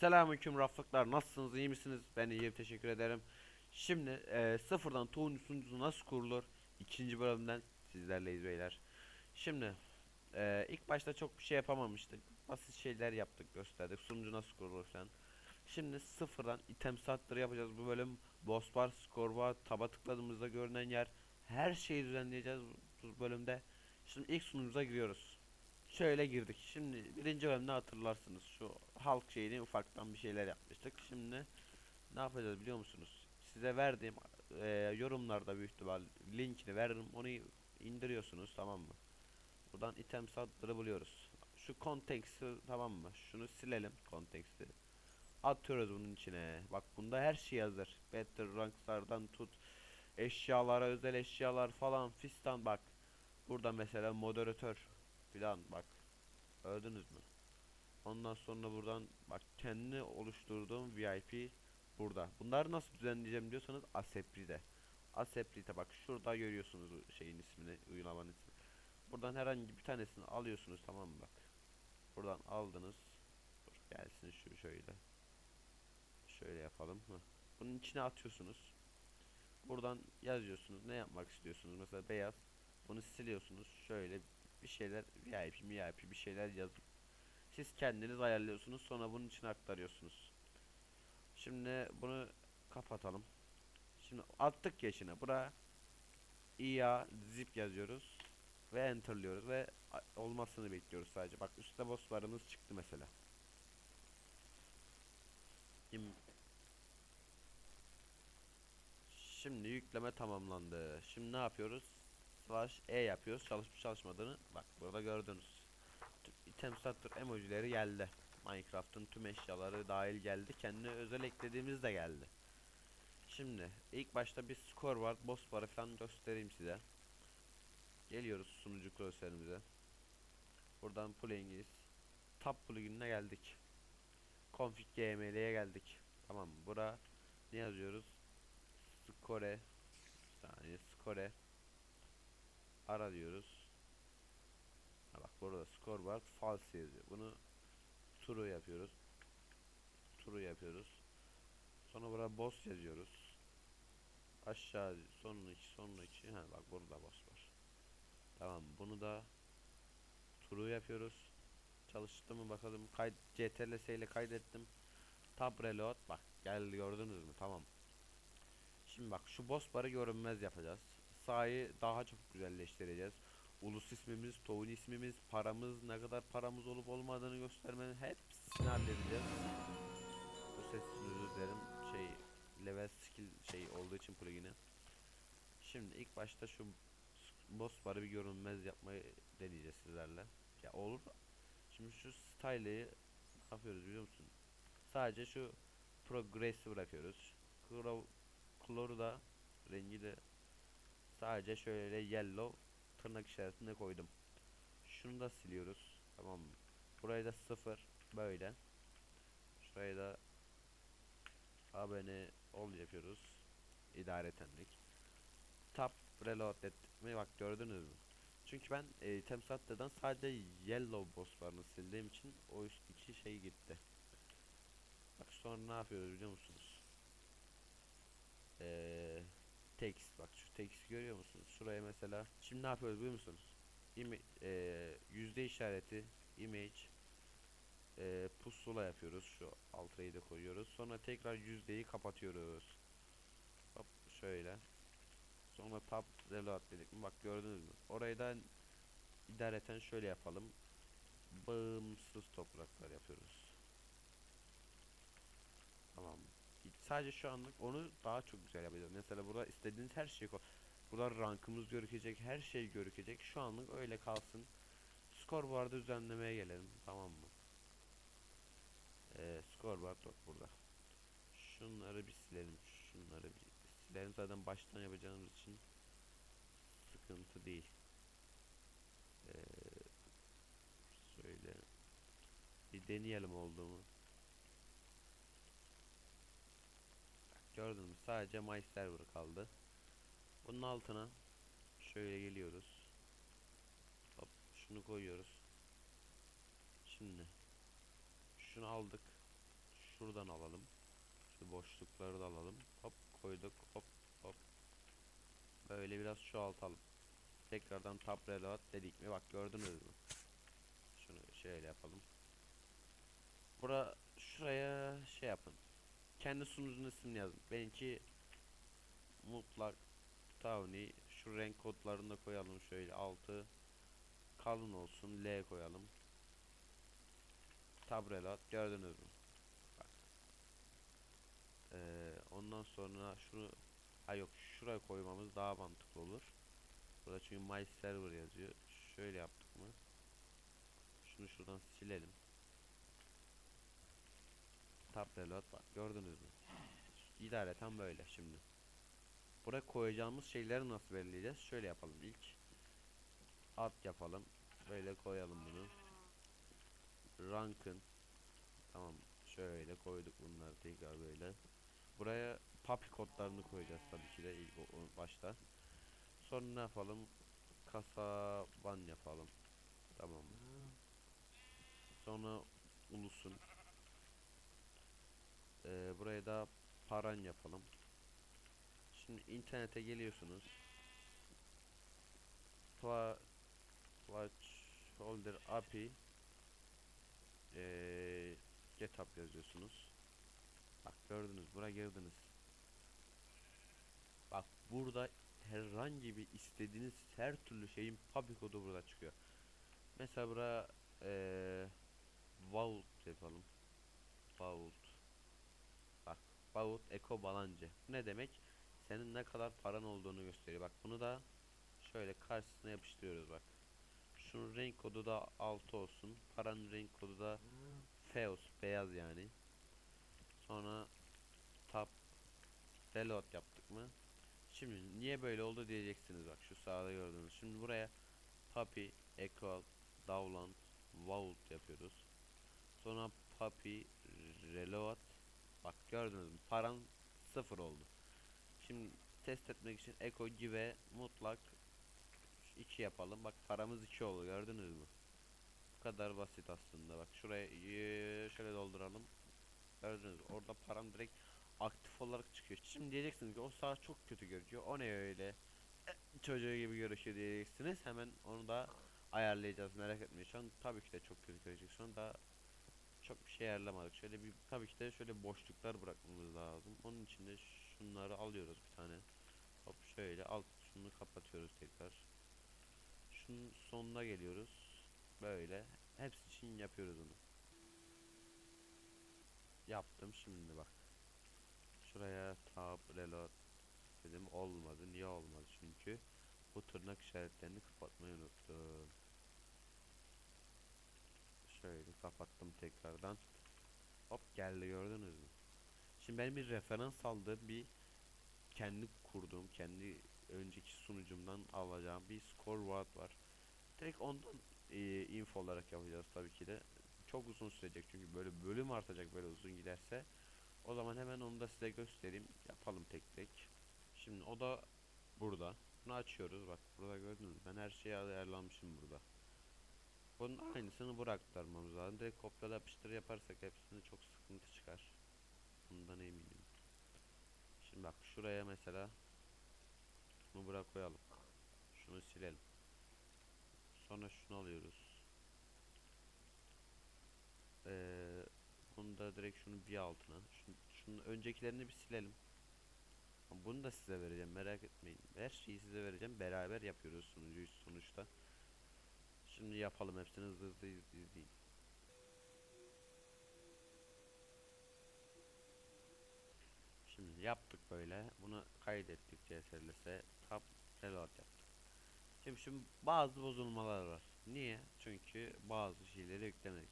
Selamünaleyküm raflıklar nasılsınız? İyi misiniz? Ben iyiyim. Teşekkür ederim. Şimdi e, sıfırdan tohum sunucusu nasıl kurulur? İkinci bölümden sizlerleyiz beyler. Şimdi e, ilk başta çok bir şey yapamamıştık. Basit şeyler yaptık gösterdik. Sunucu nasıl kurulur falan. Şimdi sıfırdan item satları yapacağız. Bu bölüm boss bar skor bar taba tıkladığımızda görünen yer. Her şeyi düzenleyeceğiz bu bölümde. Şimdi ilk sunucumuza giriyoruz Şöyle girdik. Şimdi birinci bölümde hatırlarsınız. Şu halk şeyini ufaktan bir şeyler yapmıştık. Şimdi ne yapacağız biliyor musunuz? Size verdiğim e, yorumlarda büyük ihtimal linkini veririm. Onu indiriyorsunuz tamam mı? Buradan item satları buluyoruz. Şu konteksti tamam mı? Şunu silelim konteksti. Atıyoruz bunun içine. Bak bunda her şey hazır. Better rankslardan tut eşyalara özel eşyalar falan fistan bak. Burada mesela moderatör filan bak. Gördünüz mü? Ondan sonra buradan bak kendi oluşturduğum VIP burada. Bunları nasıl düzenleyeceğim diyorsanız Asepri'de. Asepri'de bak şurada görüyorsunuz şeyin ismini, uygulamanın ismini. Buradan herhangi bir tanesini alıyorsunuz tamam mı bak. Buradan aldınız. Dur gelsin şu şöyle. Şöyle yapalım. Hı. Bunun içine atıyorsunuz. Buradan yazıyorsunuz. Ne yapmak istiyorsunuz? Mesela beyaz. Bunu siliyorsunuz. Şöyle bir şeyler VIP VIP bir şeyler yazın. Siz kendiniz ayarlıyorsunuz sonra bunun için aktarıyorsunuz. Şimdi bunu kapatalım. Şimdi attık yaşına. Bura IA zip yazıyoruz ve enterliyoruz ve olmasını bekliyoruz sadece. Bak üstte bosslarımız çıktı mesela. Şimdi yükleme tamamlandı. Şimdi ne yapıyoruz? Slash E yapıyoruz. Çalışıp çalışmadığını bak burada gördünüz. İtem satır emojileri geldi. Minecraft'ın tüm eşyaları dahil geldi. Kendine özel eklediğimiz de geldi. Şimdi ilk başta bir skor var. Boss barı falan göstereyim size. Geliyoruz sunucu klasörümüze. Buradan plugins. Tab plugin'ine geldik. Config gml'ye geldik. Tamam? Bura ne yazıyoruz? Skore bir saniye skore ara diyoruz. Ha bak burada skor var false yazıyor. Bunu true yapıyoruz. True yapıyoruz. Sonra burada boss yazıyoruz. Aşağı sonraki sonraki ha bak burada boss var. Tamam bunu da true yapıyoruz. Çalıştı mı bakalım. Kayıt CTRL ile kaydettim. Tab reload bak geldi gördünüz mü? Tamam. Şimdi bak şu boss barı görünmez yapacağız. Sahayı daha çok güzelleştireceğiz. Ulus ismimiz, tohum ismimiz, paramız, ne kadar paramız olup olmadığını göstermenin hepsini halledeceğiz. Bu sesini özür dilerim. Şey level skill şey olduğu için plugin'i. Şimdi ilk başta şu boss barı bir görünmez yapmayı deneyeceğiz sizlerle. Ya olur. Şimdi şu style'ı yapıyoruz biliyor musun? Sadece şu progress'i bırakıyoruz. Kloru da rengi de sadece şöyle yellow tırnak işaretine koydum. Şunu da siliyoruz. Tamam mı? Burayı da sıfır böyle. Şurayı da abone ol yapıyoruz. İdaretenlik. Tab reload ettik mi? Bak gördünüz mü? Çünkü ben e, Temsat'tan sadece yellow bosslarını sildiğim için o üstteki şey gitti. Bak sonra ne yapıyoruz biliyor musunuz? Eee text bak şu text görüyor musunuz? Şuraya mesela şimdi ne yapıyoruz biliyor musunuz? İme, eee, yüzde işareti image eee pusula yapıyoruz. Şu altayı da koyuyoruz. Sonra tekrar yüzdeyi kapatıyoruz. Hop şöyle. Sonra tab reload dedik mi? Bak gördünüz mü? Orayı da idareten şöyle yapalım. Bağımsız topraklar yapıyoruz. Tamam. Sadece şu anlık onu daha çok güzel yapacağız. Mesela burada istediğiniz her şeyi koy. Burada rankımız görükecek, her şey görükecek. Şu anlık öyle kalsın. Scoreboard'ı düzenlemeye gelelim. Tamam mı? Ee, scoreboard yok burada. Şunları bir silelim. Şunları bir silelim. Zaten baştan yapacağımız için sıkıntı değil. Ee, şöyle bir deneyelim olduğumu. Gördün mü? Sadece My Server kaldı. Bunun altına şöyle geliyoruz. Hop şunu koyuyoruz. Şimdi şunu aldık. buradan alalım. Şu boşlukları da alalım. Hop koyduk. Hop hop. Böyle biraz çoğaltalım. Tekrardan tab reload dedik mi? Bak gördünüz mü? Şunu şöyle yapalım. Bura şuraya şey yapın. Kendi sunucunun ismini yazın. Benimki mutlak Tavni şu renk kodlarını da koyalım şöyle altı kalın olsun L koyalım. Tabrelat gördünüz mü? Bak. Ee, ondan sonra şunu ha yok şuraya koymamız daha mantıklı olur. Burada çünkü my server yazıyor. Şöyle yaptık mı? Şunu şuradan silelim. Tabrelat bak gördünüz mü? İdareten böyle şimdi. Buraya koyacağımız şeyleri nasıl belirleyeceğiz? Şöyle yapalım ilk. Ad yapalım. Böyle koyalım bunu. Rankın. Tamam. Şöyle koyduk bunları tekrar böyle. Buraya papi kodlarını koyacağız tabii ki de ilk başta. Sonra ne yapalım? Kasaban yapalım. Tamam. Sonra ulusun. Ee, buraya da paran yapalım. Şimdi internete geliyorsunuz. Pla Watch Holder API ee, GitHub yazıyorsunuz. Bak gördünüz buraya girdiniz. Bak burada herhangi bir istediğiniz her türlü şeyin public kodu burada çıkıyor. Mesela buraya ee, Vault yapalım. Vault. Vault Eko Balancı. Bu ne demek? Senin ne kadar paran olduğunu gösteriyor. Bak bunu da şöyle karşısına yapıştırıyoruz bak. Şunun renk kodu da 6 olsun. Paranın renk kodu da F olsun. Beyaz yani. Sonra tab reload yaptık mı? Şimdi niye böyle oldu diyeceksiniz bak şu sağda gördüğünüz. Şimdi buraya puppy equal download vault yapıyoruz. Sonra puppy reload bak gördünüz mü? Paran sıfır oldu. Şimdi test etmek için echo give mutlak 2 yapalım. Bak paramız 2 oldu gördünüz mü? Bu kadar basit aslında. Bak şuraya şöyle dolduralım. Gördünüz mü? Orada param direkt aktif olarak çıkıyor. Şimdi diyeceksiniz ki o sağ çok kötü gözüküyor. O ne öyle? E, Çocuğu gibi görüşüyor diyeceksiniz. Hemen onu da ayarlayacağız. Merak etmeyin. Şu an tabii ki de çok kötü görecek. Şu an daha çok bir şey ayarlamadık. Şöyle bir tabii ki de şöyle boşluklar bırakmamız lazım. Onun için de şunları alıyoruz bir tane. Hop şöyle alt şunu kapatıyoruz tekrar. Şunun sonuna geliyoruz. Böyle. Hepsi için yapıyoruz onu. Yaptım şimdi bak. Şuraya tab reload dedim olmadı. Niye olmadı? Çünkü bu tırnak işaretlerini kapatmayı unuttum. Şöyle kapattım tekrardan. Hop geldi gördünüz mü? Şimdi benim bir referans aldığım bir kendi kurduğum, kendi önceki sunucumdan alacağım bir score word var. Direkt ondan e, info olarak yapacağız tabii ki de. Çok uzun sürecek çünkü böyle bölüm artacak böyle uzun giderse. O zaman hemen onu da size göstereyim. Yapalım tek tek. Şimdi o da burada. Bunu açıyoruz. Bak burada gördünüz? Ben her şeyi ayarlamışım burada. Bunun aynısını buraya aktarmamız lazım. Direkt kopyala yapıştır yaparsak hepsini çok sıkıntı çıkar. Bundan eminim. Şimdi bak şuraya mesela bunu buraya koyalım. Şunu silelim. Sonra şunu alıyoruz. Ee, bunu da direkt şunu bir altına. Şunu, şunun öncekilerini bir silelim. Bunu da size vereceğim merak etmeyin. Her şeyi size vereceğim. Beraber yapıyoruz sunucuyu sonuçta. Şimdi yapalım hepsini hızlı hızlı iz- izleyin. Şimdi yaptık böyle. Bunu kaydettik CSLS'e. Tab reload yaptık. Şimdi şimdi bazı bozulmalar var. Niye? Çünkü bazı şeyleri yüklemedik.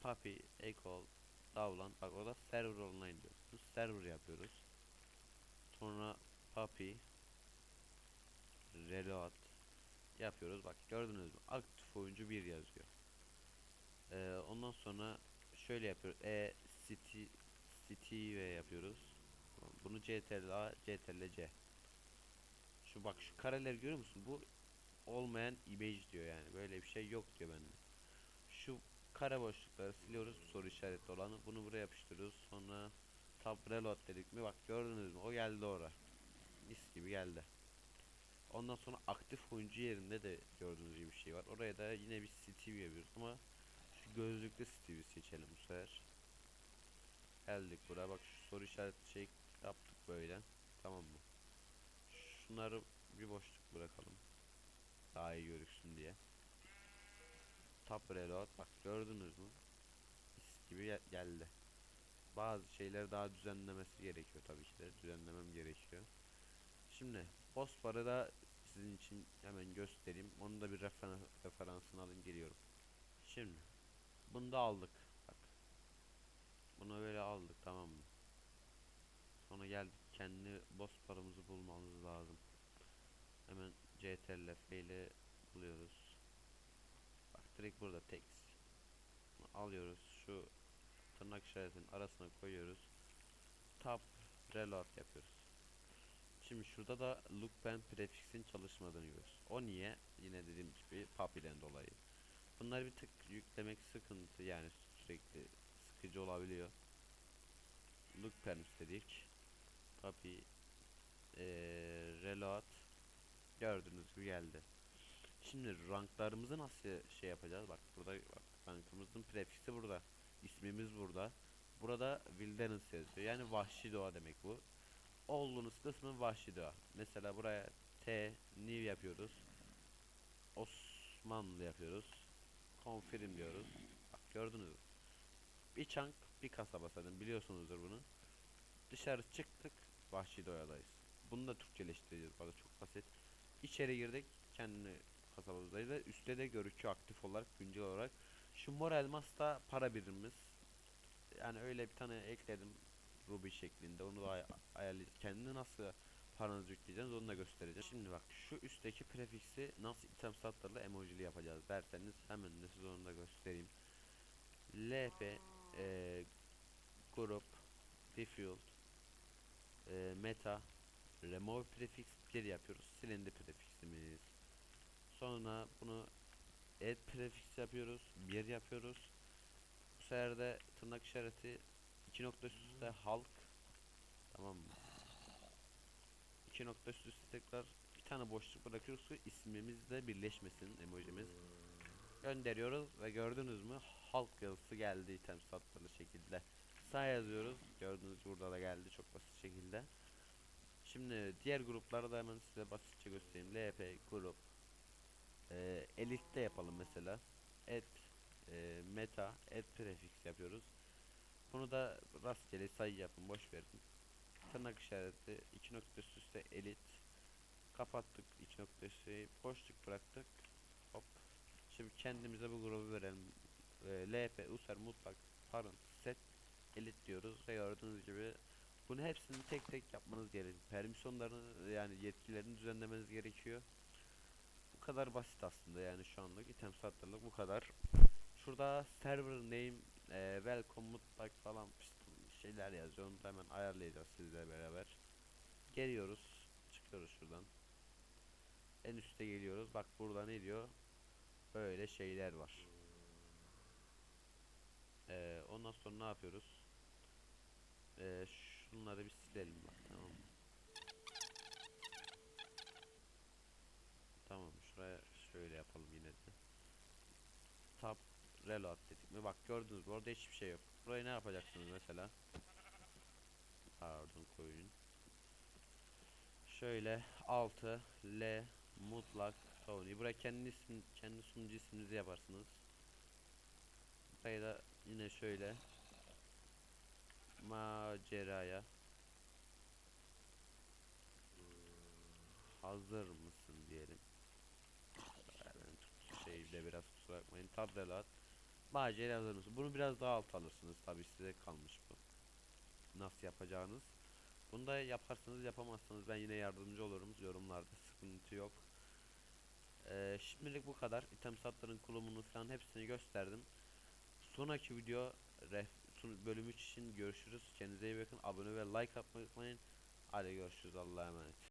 Puppy, Equal, Davlan. Bak orada server online diyoruz. Server yapıyoruz. Sonra Puppy, Reload yapıyoruz. Bak gördünüz mü? Aktif oyuncu 1 yazıyor. Ee, ondan sonra şöyle yapıyoruz. E city city ve yapıyoruz. Bunu CTRL A, CTRL C. Şu bak şu kareleri görüyor musun? Bu olmayan image diyor yani. Böyle bir şey yok diyor bende. Şu kare boşlukları siliyoruz. Soru işaretli olanı. Bunu buraya yapıştırıyoruz. Tab reload dedik mi bak gördünüz mü o geldi oraya. Mis gibi geldi. Ondan sonra aktif oyuncu yerinde de gördüğünüz gibi bir şey var. Oraya da yine bir Steve yapıyoruz ama şu gözlüklü Steve'i seçelim bu sefer. Geldik buraya bak şu soru işareti şey yaptık böyle. Tamam mı? Şunları bir boşluk bırakalım. Daha iyi görüksün diye. Tab reload bak gördünüz mü? Mis gibi gel- geldi. Bazı şeyler daha düzenlemesi gerekiyor tabii ki de düzenlemem gerekiyor. Şimdi boss barı da sizin için hemen göstereyim. Onu da bir refer referansını alın geliyorum. Şimdi bunu da aldık. Bak. Bunu böyle aldık tamam mı? Sonra geldik kendi boss paramızı bulmamız lazım. Hemen CTRL ile buluyoruz. Bak direkt burada text. Bunu alıyoruz. Şu tırnak işaretinin arasına koyuyoruz. Tab reload yapıyoruz. Şimdi şurada da look and prefix'in çalışmadığını görüyoruz. O niye? Yine dediğim gibi puppy'den dolayı. Bunları bir tık yüklemek sıkıntı yani sürekli sıkıcı olabiliyor. Look perms dedik. Puppy eee reload gördüğünüz gibi geldi. Şimdi ranklarımızı nasıl şey yapacağız? Bak burada bak rankımızın prefiksi burada. İsmimiz burada. Burada wilderness yazıyor. Yani vahşi doğa demek bu. Olduğunuz kısmı doğa. Mesela buraya T new yapıyoruz. Osmanlı yapıyoruz. Confirm diyoruz. Bak gördünüz? Bir çank bir kasaba zaten biliyorsunuzdur bunu. Dışarı çıktık vahşi doğadayız. Bunu da Türkçeleştireceğiz. Bana çok basit. İçeri girdik kendi kasabamızdayız ve üstte de görüküyor aktif olarak güncel olarak. Şu mor elmas da para birimimiz. Yani öyle bir tane ekledim Ruby şeklinde. Onu da ay ayarlayacağız. Kendini nasıl paranızı yükleyeceğiz onu da göstereceğim. Şimdi bak şu üstteki prefiksi nasıl item satlarla emojili yapacağız derseniz hemen de size onu da göstereyim. LP e, grup default e, meta remove prefix bir yapıyoruz. Silindi prefiximiz. Sonra bunu add prefix yapıyoruz. Bir yapıyoruz. Bu sefer de tırnak işareti iki nokta üst üste halk tamam mı? İki nokta üst üste tekrar bir tane boşluk bırakıyoruz ki ismimizle birleşmesin emojimiz. Gönderiyoruz ve gördünüz mü halk yazısı geldi item sattılı şekilde. Sağ yazıyoruz. Gördüğünüz burada da geldi çok basit şekilde. Şimdi diğer grupları da hemen size basitçe göstereyim. LP grup e, elite yapalım mesela. Et e, meta et prefix yapıyoruz. Bunu da rastgele sayı yapın boş verin. Tırnak işareti iki nokta üst üste elit. Kapattık iki nokta üstü boşluk bıraktık. Hop. Şimdi kendimize bu grubu verelim. E, LP user mutlak parent set elit diyoruz. Ve gördüğünüz gibi bunu hepsini tek tek yapmanız gerekiyor. Permisyonlarını yani yetkilerini düzenlemeniz gerekiyor. Bu kadar basit aslında yani şu anlık. İtem satırlık bu kadar. Şurada server name e, welcome mutlak falan şeyler yazıyor. Onu da hemen ayarlayacağız sizle beraber. Geliyoruz. Çıkıyoruz şuradan. En üste geliyoruz. Bak burada ne diyor? Böyle şeyler var. Ee, ondan sonra ne yapıyoruz? Ee, şunları bir silelim bak tamam mı? Tamam şuraya şöyle yapalım yine de. Tab reload dedik mi? Bak gördünüz mü? Orada hiçbir şey yok burayı ne yapacaksınız mesela? Pardon koyun. Şöyle 6 L mutlak Tony. Buraya kendi isim kendi sunucu isminizi yaparsınız. Burayı da yine şöyle. Maceraya. Hazır mısın diyelim. Yani şeyde biraz kusura bakmayın. Tab reload macera hazır mısın bunu biraz daha alt alırsınız tabi size kalmış bu nasıl yapacağınız bunu da yaparsanız yapamazsanız ben yine yardımcı olurum yorumlarda sıkıntı yok. Ee, şimdilik bu kadar. İtem satların kurulumunu falan hepsini gösterdim. Sonraki video ref, son- bölüm 3 için görüşürüz. Kendinize iyi bakın. Abone ve like atmayı unutmayın. Hadi görüşürüz. Allah'a emanet.